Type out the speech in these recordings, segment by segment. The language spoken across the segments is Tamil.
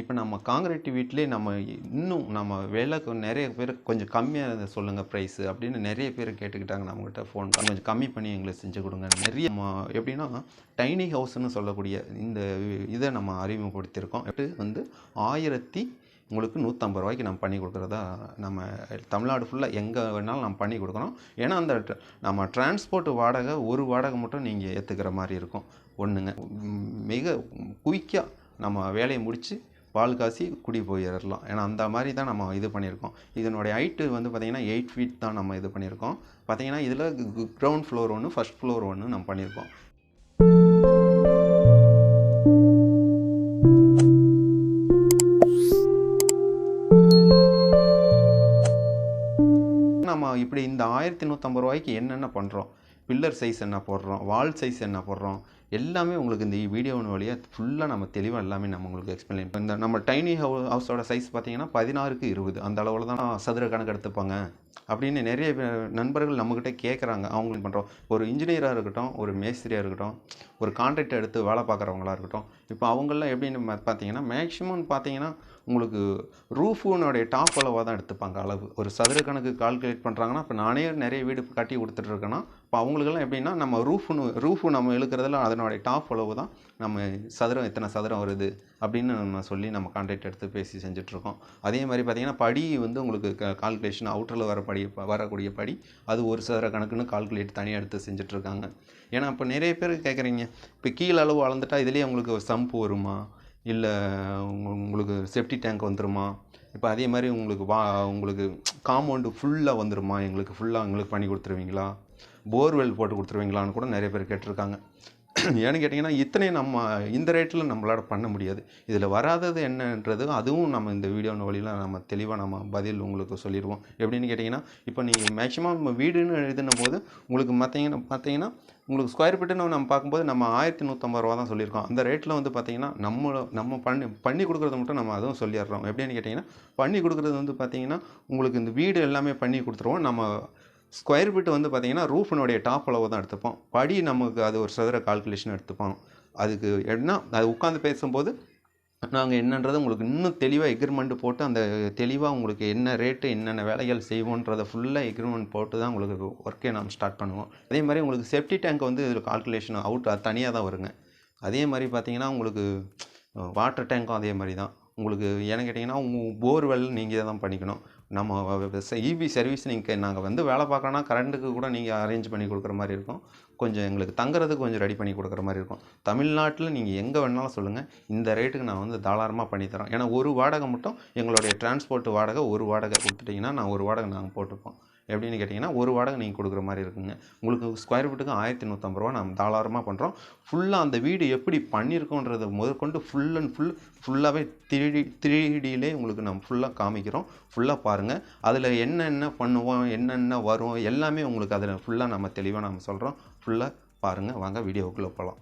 இப்போ நம்ம காங்கிரீட் வீட்டிலே நம்ம இன்னும் நம்ம விலை நிறைய பேர் கொஞ்சம் கம்மியாக சொல்லுங்கள் ப்ரைஸு அப்படின்னு நிறைய பேர் கேட்டுக்கிட்டாங்க நம்மகிட்ட ஃபோன் கொஞ்சம் கம்மி பண்ணி எங்களுக்கு செஞ்சு கொடுங்க. நிறைய எப்படின்னா டைனி ஹவுஸ்னு சொல்லக்கூடிய இந்த இதை நம்ம அறிமுகப்படுத்தியிருக்கோம். இது வந்து ஆயிரத்தி உங்களுக்கு நூற்றம்பது ரூபாய்க்கு நம்ம பண்ணி கொடுக்குறதா நம்ம தமிழ்நாடு ஃபுல்லாக எங்கே வேணாலும் நம்ம பண்ணி கொடுக்குறோம் ஏன்னா அந்த நம்ம டிரான்ஸ்போர்ட் வாடகை ஒரு வாடகை மட்டும் நீங்கள் ஏற்றுக்கிற மாதிரி இருக்கும். ஒன்றுங்க மிக குயிக்காக நம்ம வேலையை முடித்து பால் காசி குடி போயிடலாம் ஏன்னா அந்த மாதிரி தான் நம்ம இது பண்ணியிருக்கோம். இதனுடைய ஹைட்டு வந்து பார்த்திங்கன்னா எயிட் ஃபீட் தான் நம்ம இது பண்ணியிருக்கோம். பார்த்தீங்கன்னா இதில் கிரவுண்ட் ஃப்ளோர் ஒன்று ஃபஸ்ட் ஃப்ளோர் ஒன்று நம்ம பண்ணியிருக்கோம். நம்ம இப்படி இந்த ஆயிரத்தி நூற்றம்பது ரூபாய்க்கு என்னென்ன பண்ணுறோம் பில்லர் சைஸ் என்ன போடுறோம்? வால் சைஸ் என்ன போடுறோம்? எல்லாமே உங்களுக்கு இந்த வீடியோவின் வழியாக ஃபுல்லாக நம்ம தெளிவாக எல்லாமே நம்ம உங்களுக்கு எக்ஸ்பிளைன் இந்த நம்ம டைனி ஹவு ஹவுஸோட சைஸ் பார்த்தீங்கன்னா பதினாறுக்கு இருபது. அந்த அளவில் தான் சதுர கணக்கு எடுத்துப்பாங்க. அப்படின்னு நிறைய நண்பர்கள் நம்மக்கிட்ட கேட்குறாங்க அவங்களுக்கு பண்ணுறோம் ஒரு இன்ஜினியராக இருக்கட்டும் ஒரு மேஸ்திரியாக இருக்கட்டும் ஒரு கான்ட்ராக்ட் எடுத்து வேலை பார்க்குறவங்களா இருக்கட்டும் இப்போ அவங்களாம் எப்படின்னு பார்த்தீங்கன்னா மேக்ஸிமம் பார்த்தீங்கன்னா உங்களுக்கு ரூஃபுனுடைய டாப் அளவாக தான் எடுத்துப்பாங்க அளவு. ஒரு சதுர கணக்கு கால்குலேட் பண்ணுறாங்கன்னா இப்போ நானே நிறைய வீடு கட்டி கொடுத்துட்ருக்கேன்னா இப்போ அவங்களுக்கெல்லாம் எப்படின்னா நம்ம ரூஃபுன்னு ரூஃபு நம்ம இழுக்கிறதுல அதனுடைய டாப் அளவு தான் நம்ம சதுரம் எத்தனை சதுரம் வருது அப்படின்னு நம்ம சொல்லி நம்ம கான்ட்ராக்ட் எடுத்து பேசி செஞ்சுட்ருக்கோம். அதே மாதிரி பார்த்தீங்கன்னா படி வந்து உங்களுக்கு கால்குலேஷன் அவுட்டரில் வர படி வரக்கூடிய படி அது ஒரு சதுர கணக்குன்னு கால்குலேட் தனியாக எடுத்து செஞ்சிட்ருக்காங்க. ஏன்னா இப்போ நிறைய பேர் கேட்குறீங்க இப்போ கீழே அளவு வளர்ந்துட்டா இதுலேயே உங்களுக்கு சம்ப் வருமா? இல்லை உங்களுக்கு செப்டி டேங்க் வந்துருமா? இப்போ அதே மாதிரி உங்களுக்கு வா உங்களுக்கு காம்பவுண்டு ஃபுல்லாக வந்துருமா? எங்களுக்கு ஃபுல்லாக எங்களுக்கு பண்ணி கொடுத்துருவீங்களா? போர்வெல் போட்டு கொடுத்துருவீங்களான்னு கூட நிறைய பேர் கேட்டிருக்காங்க. ஏன்னு கேட்டிங்கன்னா இத்தனை நம்ம இந்த ரேட்டில் நம்மளால பண்ண முடியாது. இதில் வராதது என்னன்றது அதுவும் நம்ம இந்த வீடியோ வழியில் நம்ம தெளிவாக நம்ம பதில் உங்களுக்கு சொல்லிடுவோம் எப்படின்னு கேட்டிங்கன்னா இப்போ நீங்கள் மேக்ஸிமம் வீடுன்னு எழுதின போது உங்களுக்கு மற்றீங்கன்னா பார்த்தீங்கன்னா உங்களுக்கு ஸ்கொயர் ஃபீட்டுன்னு நம்ம பார்க்கும்போது நம்ம ஆயிரத்தி நூற்றம்பது ரூபா தான் சொல்லியிருக்கோம். அந்த ரேட்டில் வந்து பார்த்திங்கன்னா நம்ம நம்ம பண்ணி பண்ணி கொடுக்குறது மட்டும் நம்ம அதுவும் சொல்லிடுறோம். எப்படின்னு கேட்டிங்கன்னா பண்ணி கொடுக்குறது வந்து பார்த்திங்கன்னா உங்களுக்கு இந்த வீடு எல்லாமே பண்ணி கொடுத்துருவோம். நம்ம ஸ்கொயர் ஃபீட் வந்து பார்த்தீங்கன்னா ரூஃபினுடைய டாப் அளவு தான் எடுத்துப்போம். படி நமக்கு அது ஒரு சதுர கால்குலேஷன் எடுத்துப்போம். அதுக்கு என்ன அது உட்காந்து பேசும்போது நாங்கள் என்னன்றது உங்களுக்கு இன்னும் தெளிவாக எக்ரிமெண்ட் போட்டு அந்த தெளிவாக உங்களுக்கு என்ன ரேட்டு என்னென்ன வேலைகள் செய்வோன்றதை ஃபுல்லாக எக்ரிமெண்ட் போட்டு தான் உங்களுக்கு ஒர்க்கே நாம் ஸ்டார்ட் பண்ணுவோம். அதே மாதிரி உங்களுக்கு செப்டி டேங்க் வந்து இதில் கால்குலேஷன் அவுட் அது தனியாக தான் வருங்க. அதே மாதிரி பார்த்தீங்கன்னா உங்களுக்கு வாட்டர் டேங்க்கும் அதே மாதிரி தான். உங்களுக்கு ஏன்னு கேட்டிங்கன்னா உங்கள் போர்வெல் நீங்கள் தான் பண்ணிக்கணும். நம்ம இபி சர்வீஸ் நீங்கள் நாங்கள் வந்து வேலை பார்க்கறோன்னா கரண்ட்டுக்கு கூட நீங்கள் அரேஞ்ச் பண்ணி கொடுக்குற மாதிரி இருக்கும். கொஞ்சம் எங்களுக்கு தங்குறதுக்கு கொஞ்சம் ரெடி பண்ணி கொடுக்குற மாதிரி இருக்கும். தமிழ்நாட்டில் நீங்கள் எங்கே வேணாலும் சொல்லுங்கள் இந்த ரேட்டுக்கு நான் வந்து தாராளமாக பண்ணித்தரோம் ஏன்னா ஒரு வாடகை மட்டும் எங்களுடைய டிரான்ஸ்போர்ட் வாடகை ஒரு வாடகை கொடுத்துட்டிங்கன்னா நான் ஒரு வாடகை நாங்கள் போட்டுப்போம். எப்படின்னு கேட்டிங்கன்னா ஒரு வாடகை நீங்கள் கொடுக்குற மாதிரி இருக்குங்க. உங்களுக்கு ஸ்கொயர் ஃபீட்டுக்கு ஆயிரத்தி நூற்றம்பது ரூபா நம்ம தாராளமாக பண்ணுறோம் ஃபுல்லாக அந்த வீடு எப்படி பண்ணியிருக்கோன்றது முதற்கொண்டு ஃபுல் அண்ட் ஃபுல் ஃபுல்லாகவே த்ரீ த்ரீடியிலே உங்களுக்கு நம்ம ஃபுல்லாக காமிக்கிறோம். ஃபுல்லாக பாருங்கள் அதில் என்னென்ன பண்ணுவோம் என்னென்ன வரும் எல்லாமே உங்களுக்கு அதில் ஃபுல்லாக நம்ம தெளிவாக நம்ம சொல்கிறோம் ஃபுல்லாக பாருங்கள் வாங்க வீடியோவுக்குள்ளே போகலாம்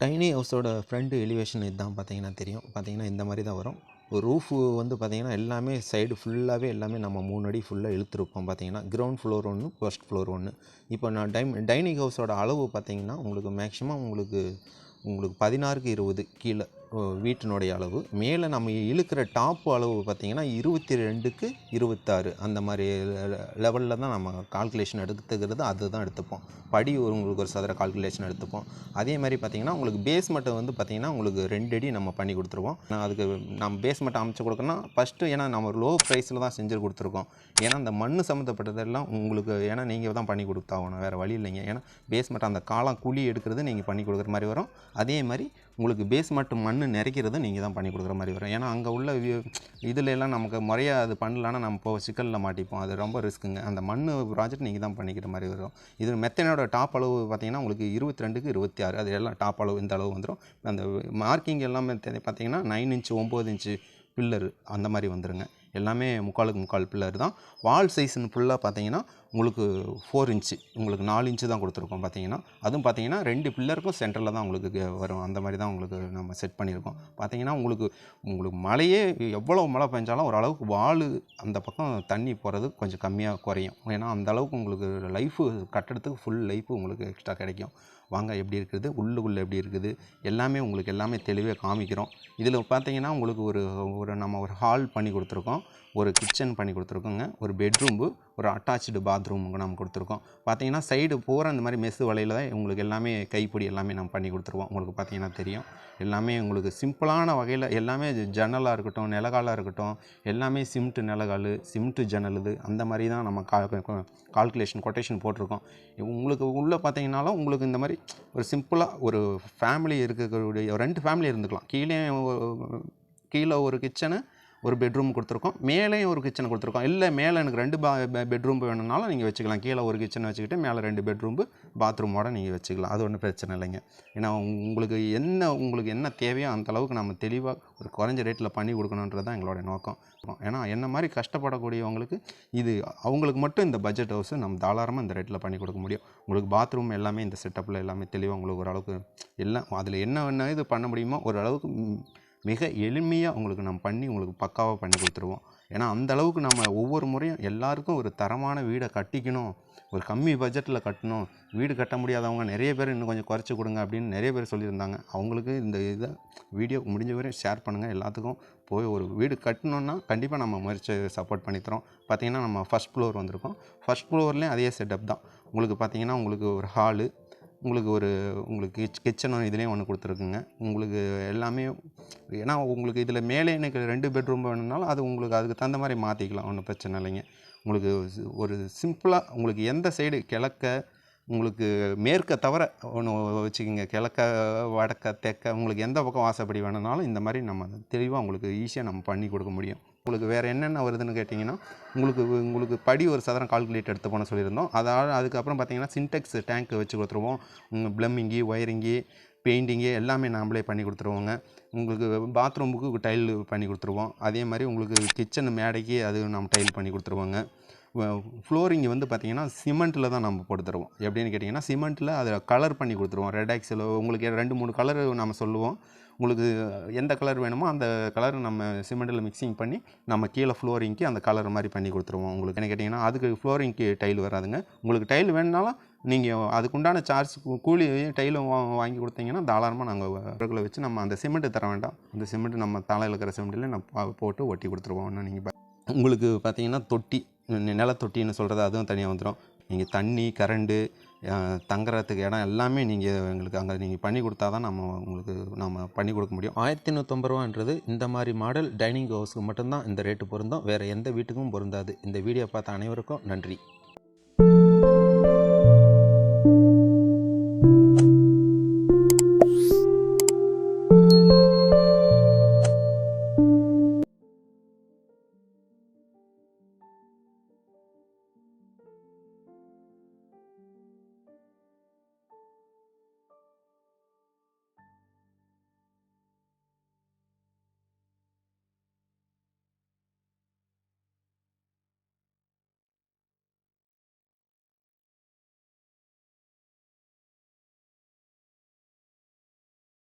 டைனி ஹவுஸோட ஃப்ரண்ட் எலிவேஷன் இதுதான் பார்த்தீங்கன்னா தெரியும். பார்த்தீங்கன்னா இந்த மாதிரி தான் வரும். ரூஃபு வந்து பார்த்திங்கன்னா எல்லாமே சைடு ஃபுல்லாகவே எல்லாமே நம்ம மூணு அடி ஃபுல்லாக இழுத்துருப்போம் பார்த்தீங்கன்னா கிரவுண்ட் ஃப்ளோர் ஒன்று ஃபர்ஸ்ட் ஃப்ளோர் ஒன்று இப்போ நான் டைம் டைனிங் ஹவுஸோட அளவு பார்த்திங்கன்னா உங்களுக்கு மேக்ஸிமம் உங்களுக்கு உங்களுக்கு பதினாறுக்கு இருபது கீழே. வீட்டினுடைய அளவு. மேலே நம்ம இழுக்கிற டாப் அளவு பார்த்தீங்கன்னா இருபத்தி ரெண்டுக்கு இருபத்தாறு. அந்த மாதிரி லெவலில் தான் நம்ம கால்குலேஷன் எடுத்துக்கிறது அதுதான் எடுத்துப்போம். படி ஒரு உங்களுக்கு ஒரு சதுர கால்குலேஷன் எடுத்துப்போம். அதே மாதிரி பார்த்தீங்கன்னா உங்களுக்கு பேஸ்மெண்ட்டை வந்து பார்த்திங்கன்னா உங்களுக்கு ரெண்டு அடி நம்ம பண்ணி கொடுத்துருவோம். நான் அதுக்கு நம்ம பேஸ்மெண்ட் அமைச்சு கொடுக்கணும்னா ஃபஸ்ட்டு ஏன்னா நம்ம லோ ப்ரைஸில் தான் செஞ்சு கொடுத்துருக்கோம். ஏன்னா அந்த மண் சம்மந்தப்பட்டதெல்லாம் உங்களுக்கு ஏன்னா நீங்கள் தான் பண்ணி கொடுத்தாகணும். வேறு வழி இல்லைங்க. ஏன்னா பேஸ்மெண்ட் அந்த காலம் குழி எடுக்கிறது நீங்கள் பண்ணி கொடுக்குற மாதிரி வரும். அதே மாதிரி உங்களுக்கு பேஸ்மெண்ட் மண் நிறைக்கிறது நீங்கள் தான் பண்ணி கொடுக்குற மாதிரி வரும். ஏன்னா அங்கே உள்ள இதில் எல்லாம் நமக்கு முறையாக அது பண்ணலான்னா நம்ம இப்போ சிக்கலில் மாட்டிப்போம். அது ரொம்ப ரிஸ்க்குங்க அந்த மண் ப்ராஜெக்ட் நீங்கள் தான் பண்ணிக்கிற மாதிரி வரும். இது மெத்தனோட டாப் அளவு பார்த்தீங்கன்னா உங்களுக்கு இருபத்தி ரெண்டுக்கு இருபத்தி ஆறு. அது எல்லாம் டாப் அளவு இந்த அளவு வந்துடும் அந்த மார்க்கிங் எல்லாமே பார்த்திங்கன்னா பார்த்தீங்கன்னா நைன் இன்ச்சு ஒம்பது இன்ச்சு பில்லர் அந்த மாதிரி வந்துருங்க. எல்லாமே முக்காலுக்கு முக்கால் பில்லர் தான். வால் சைஸ்னு ஃபுல்லாக பார்த்தீங்கன்னா உங்களுக்கு ஃபோர் இன்ச்சு உங்களுக்கு நாலு இன்ச்சு தான் கொடுத்துருக்கோம் பார்த்தீங்கன்னா. அதுவும் பார்த்தீங்கன்னா ரெண்டு பில்லருக்கும் சென்டரில் தான் உங்களுக்கு வரும். அந்த மாதிரி தான் உங்களுக்கு நம்ம செட் பண்ணியிருக்கோம். பார்த்தீங்கன்னா உங்களுக்கு உங்களுக்கு மழையே எவ்வளோ மழை பெஞ்சாலும் ஓரளவுக்கு வால் அந்த பக்கம் தண்ணி போகிறது கொஞ்சம் கம்மியாக குறையும். ஏன்னா அந்த அளவுக்கு உங்களுக்கு லைஃபு கட்டடத்துக்கு ஃபுல் லைஃபு உங்களுக்கு எக்ஸ்ட்ரா கிடைக்கும். வாங்க எப்படி இருக்குது உள்ளுக்குள்ளே எப்படி இருக்குது எல்லாமே உங்களுக்கு எல்லாமே தெளிவாக காமிக்கிறோம். இதில் பார்த்தீங்கன்னா உங்களுக்கு ஒரு ஒரு நம்ம ஒரு ஹால் பண்ணி கொடுத்துருக்கோம். ஒரு கிச்சன் பண்ணி கொடுத்துருக்கோங்க. ஒரு பெட்ரூம்பு ஒரு அட்டாச்சு பாத்ரூமுக்கு நம்ம கொடுத்துருக்கோம். பார்த்தீங்கன்னா சைடு பூரா இந்த மாதிரி மெஸ்ஸு வலையில் தான் உங்களுக்கு எல்லாமே கைப்பிடி எல்லாமே நம்ம பண்ணி கொடுத்துருவோம். உங்களுக்கு பார்த்தீங்கன்னா தெரியும். எல்லாமே உங்களுக்கு சிம்பிளான வகையில் எல்லாமே ஜன்னலாக இருக்கட்டும் நிலகாலாக இருக்கட்டும் எல்லாமே சிமெண்ட்டு நிலகால் சிமெண்ட்டு ஜன்னல் இது அந்த மாதிரி தான் நம்ம கா கால்குலேஷன் கொட்டேஷன் போட்டிருக்கோம். உங்களுக்கு உள்ளே பார்த்தீங்கன்னாலும் உங்களுக்கு இந்த மாதிரி ஒரு சிம்பிளாக ஒரு ஃபேமிலி இருக்கக்கூடிய ரெண்டு ஃபேமிலி இருந்துக்கலாம். கீழே கீழே ஒரு கிச்சனு ஒரு பெட்ரூம் கொடுத்துருக்கோம். மேலேயும் ஒரு கிச்சனை கொடுத்துருக்கோம். இல்லை மேலே எனக்கு ரெண்டு பா பெட்ரூம் வேணும்னாலும் நீங்கள் வச்சுக்கலாம். கீழே ஒரு கிச்சனை வச்சுக்கிட்டு மேலே ரெண்டு பெட்ரூம்பு பாத்ரூமோட நீங்கள் வச்சுக்கலாம். அது ஒன்றும் பிரச்சனை இல்லைங்க. ஏன்னா உங்களுக்கு என்ன உங்களுக்கு என்ன தேவையோ அந்த அளவுக்கு நம்ம தெளிவாக ஒரு குறைஞ்ச ரேட்டில் பண்ணி கொடுக்கணுன்றது தான் எங்களோட நோக்கம். ஏன்னா என்ன மாதிரி கஷ்டப்படக்கூடியவங்களுக்கு இது அவங்களுக்கு மட்டும் இந்த பட்ஜெட் ஹவுஸ் நம்ம தாராளமாக இந்த ரேட்டில் பண்ணி கொடுக்க முடியும். உங்களுக்கு பாத்ரூம் எல்லாமே இந்த செட்டப்பில் எல்லாமே தெளிவாக உங்களுக்கு ஓரளவுக்கு எல்லாம் அதில் என்ன என்ன இது பண்ண முடியுமோ ஓரளவுக்கு மிக எளிமையாக உங்களுக்கு நம்ம பண்ணி உங்களுக்கு பக்காவாக பண்ணி கொடுத்துருவோம். ஏன்னா அந்த அளவுக்கு நம்ம ஒவ்வொரு முறையும் எல்லாருக்கும் ஒரு தரமான வீடை கட்டிக்கணும். ஒரு கம்மி பட்ஜெட்டில் கட்டணும். வீடு கட்ட முடியாதவங்க நிறைய பேர் இன்னும் கொஞ்சம் குறைச்சி கொடுங்க அப்படின்னு நிறைய பேர் சொல்லியிருந்தாங்க. அவங்களுக்கு இந்த இதை வீடியோ முடிஞ்ச வரையும் ஷேர் பண்ணுங்கள் எல்லாத்துக்கும் போய் ஒரு வீடு கட்டணுன்னா கண்டிப்பாக நம்ம முயற்சி சப்போர்ட் பண்ணித்தரோம் பார்த்தீங்கன்னா நம்ம ஃபஸ்ட் ஃப்ளோர் வந்திருக்கோம். ஃபஸ்ட் ஃப்ளோர்லேயும் அதே செட்டப் தான். உங்களுக்கு பார்த்திங்கன்னா உங்களுக்கு ஒரு ஹாலு உங்களுக்கு ஒரு உங்களுக்கு கிச்சனும் இதுலேயும் ஒன்று கொடுத்துருக்குங்க. உங்களுக்கு எல்லாமே ஏன்னா உங்களுக்கு இதில் மேலே எனக்கு ரெண்டு பெட்ரூம் வேணும்னாலும் அது உங்களுக்கு அதுக்கு தகுந்த மாதிரி மாற்றிக்கலாம் ஒன்றும் பிரச்சனை இல்லைங்க. உங்களுக்கு ஒரு சிம்பிளாக உங்களுக்கு எந்த சைடு கிழக்க உங்களுக்கு மேற்க தவிர ஒன்று வச்சுக்கோங்க. கிழக்க வடக்க தெற்க உங்களுக்கு எந்த பக்கம் வாசப்படி வேணும்னாலும் இந்த மாதிரி நம்ம தெளிவாக உங்களுக்கு ஈஸியாக நம்ம பண்ணி கொடுக்க முடியும். உங்களுக்கு வேறு என்னென்ன வருதுன்னு கேட்டிங்கன்னா உங்களுக்கு உங்களுக்கு படி ஒரு சதுரம் கால்குலேட் எடுத்து போன சொல்லியிருந்தோம். அதாவது அதுக்கப்புறம் பார்த்தீங்கன்னா சின்டெக்ஸ் டேங்க் வச்சு கொடுத்துருவோம். உங்கள் ப்ளம்பிங்கி ஒயரிங்கி பெயிண்டிங்கு எல்லாமே நாம்ளே பண்ணி கொடுத்துருவோங்க. உங்களுக்கு பாத்ரூமுக்கு டைல் பண்ணி கொடுத்துருவோம். அதே மாதிரி உங்களுக்கு கிச்சன் மேடைக்கு அது நம்ம டைல் பண்ணி கொடுத்துருவோங்க. ஃப்ளோரிங் வந்து பார்த்திங்கன்னா சிமெண்ட்டில் தான் நம்ம போட்டு தருவோம். எப்படின்னு கேட்டிங்கன்னா சிமெண்ட்டில் அதை கலர் பண்ணி கொடுத்துருவோம். ரெட் ஆக்சில் உங்களுக்கு ரெண்டு மூணு கலர் நம்ம சொல்லுவோம். உங்களுக்கு எந்த கலர் வேணுமோ அந்த கலர் நம்ம சிமெண்ட்டில் மிக்சிங் பண்ணி நம்ம கீழே ஃப்ளோரிங்க்கு அந்த கலர் மாதிரி பண்ணி கொடுத்துருவோம் உங்களுக்கு. என்ன கேட்டிங்கன்னா அதுக்கு ஃப்ளோரிங்க்கு டைல் வராதுங்க. உங்களுக்கு டைல் வேணுனாலும் நீங்கள் அதுக்குண்டான சார்ஜ் கூலி டைலும் வாங்கி கொடுத்தீங்கன்னா தாராளமாக நாங்கள் விறகுல வச்சு நம்ம அந்த சிமெண்ட்டு தர வேண்டாம். அந்த சிமெண்ட்டு நம்ம தலையில் இருக்கிற சிமெண்ட்டில் நம்ம போட்டு ஒட்டி கொடுத்துருவோம். ஒன்று நீங்கள் உங்களுக்கு பார்த்தீங்கன்னா தொட்டி நிலத்தொட்டின்னு சொல்கிறது அதுவும் தனியாக வந்துடும் நீங்கள் தண்ணி கரண்டு தங்குறதுக்கு இடம் எல்லாமே நீங்கள் எங்களுக்கு அங்கே நீங்கள் பண்ணி கொடுத்தா தான் நம்ம உங்களுக்கு நம்ம பண்ணி கொடுக்க முடியும். ஆயிரத்தி நூற்றம்பது ரூபான்றது இந்த மாதிரி மாடல் டைனிங் ஹவுஸ்க்கு மட்டும்தான் இந்த ரேட்டு பொருந்தும். வேறு எந்த வீட்டுக்கும் பொருந்தாது. இந்த வீடியோ பார்த்த அனைவருக்கும் நன்றி.